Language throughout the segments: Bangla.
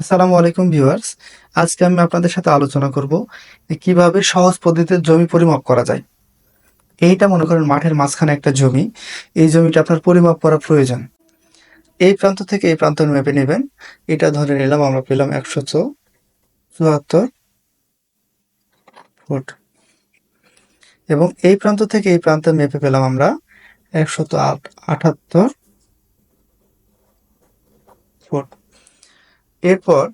আসসালামু আলাইকুম ভিউয়ার্স। আজকে আমি আপনাদের সাথে আলোচনা করব কীভাবে সহজ পদ্ধতিতে জমি পরিমাপ করা যায়। এইটা মনে করেন মাঠের মাঝখানে একটা জমি। এই জমিটা আপনার পরিমাপ করা প্রয়োজন। এই প্রান্ত থেকে এই প্রান্ত মেপে নেবেন। এটা ধরে নিলাম আমরা পেলাম একশো চুয়াত্তর ফুট। এবং এই প্রান্ত থেকে এই প্রান্তে মেপে পেলাম আমরা একশত আটাত্তর ফুট। এরপর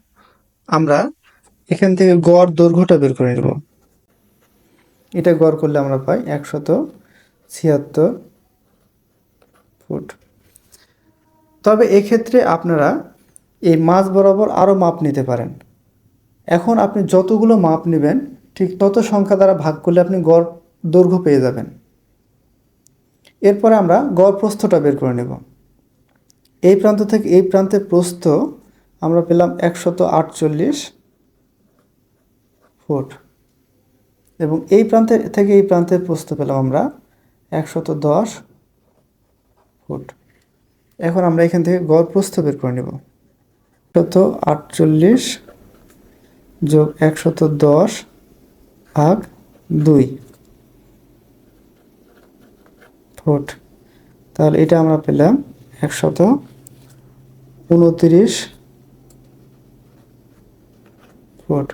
আমরা এখান থেকে গড় দৈর্ঘ্যটা বের করে নেব। এটা গড় করলে আমরা পাই একশত ছিয়াত্তর ফুট। তবে এক্ষেত্রে আপনারা এই মাছ বরাবর আরও মাপ নিতে পারেন। এখন আপনি যতগুলো মাপ নেবেন, ঠিক তত সংখ্যা দ্বারা ভাগ করলে আপনি গড় দৈর্ঘ্য পেয়ে যাবেন। এরপরে আমরা গড় প্রস্থটা বের করে নেব। এই প্রান্ত থেকে এই প্রান্তের প্রস্থ আমরা পেলাম একশত আটচল্লিশ ফুট। এবং এই প্রান্তে থেকে এই প্রান্তের প্রস্থ পেলাম আমরা একশত দশ ফুট। এখন আমরা এখান থেকে গড় প্রস্থ বের করে নেব। শত আটচল্লিশ যোগ একশত দশ ভাগ দুই ফুট। তাহলে এটা আমরা পেলাম একশত উনত্রিশ ফুট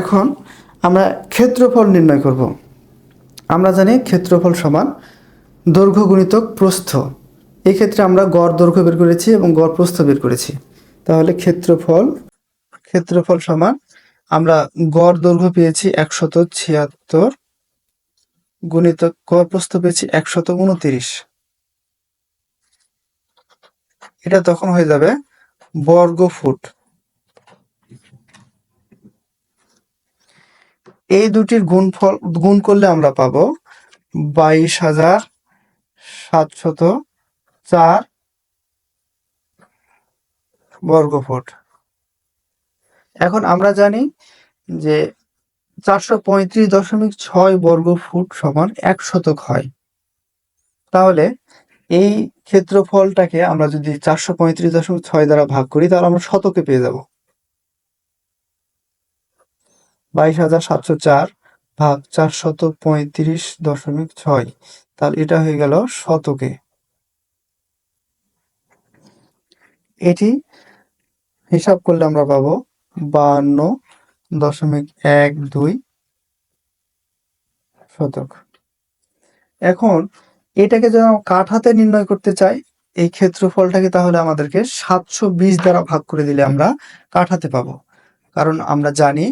এখন আমরা ক্ষেত্রফল নির্ণয় করব। আমরা জানি ক্ষেত্রফল সমান দৈর্ঘ্য গুণিতক প্রস্থ। এই ক্ষেত্রে আমরা গড় দৈর্ঘ্য বের করেছি এবং গড় প্রস্থ বের করেছি। তাহলে ক্ষেত্রফল ক্ষেত্রফল সমান আমরা গড় দৈর্ঘ্য পেয়েছি একশত ছিয়াত্তর গুণিত গড় প্রস্থ পেয়েছি একশত উনতিরিশ। এটা তখন হয়ে যাবে বর্গ ফুট। এই দুটির গুণফল, গুণ করলে আমরা পাবো বাইশ হাজার সাতশত চার বর্গ ফুট। এখন আমরা জানি যে চারশো পঁয়ত্রিশ দশমিক ছয় বর্গ ফুট সমান এক শতক হয়। তাহলে এই ক্ষেত্রফলটাকে আমরা যদি চারশো পঁয়ত্রিশ দশমিক ছয় দ্বারা ভাগ করি, তাহলে আমরা শতকে পেয়ে যাব। বাইশ হাজার সাতশো চার ভাগ চারশত পঁয়ত্রিশ দশমিক ছয়, তাহলে এটা হয়ে গেল শতকে। এটি হিসাব করলে আমরা পাবো বাহান্ন দশমিক এক দুই শতক। এখন এটাকে আমরা কাঠাতে নির্ণয় করতে চাই, এই ক্ষেত্রফলটাকে তাহলে আমাদেরকে সাতশো বিশ দ্বারা ভাগ করে দিলে আমরা কাঠাতে পাবো। কারণ আমরা জানি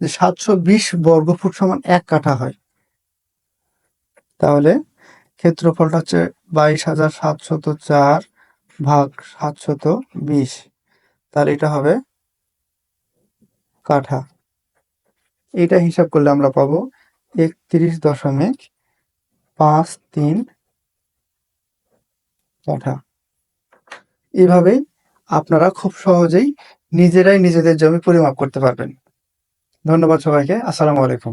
যে সাতশো বিশ বর্গফুট সমান এক কাঠা হয়। তাহলে ক্ষেত্রফলটা হচ্ছে বাইশ হাজার সাতশত চার ভাগ সাতশত বিশ। তাহলে এটা হবে কাঠা। এটা হিসাব করলে আমরা পাবো একত্রিশ দশমিক পাঁচ তিন কাঠা এভাবেই আপনারা খুব সহজেই নিজেরাই নিজেদের জমি পরিমাপ করতে পারবেন। ধন্যবাদ সবাইকে। আসসালামু আলাইকুম।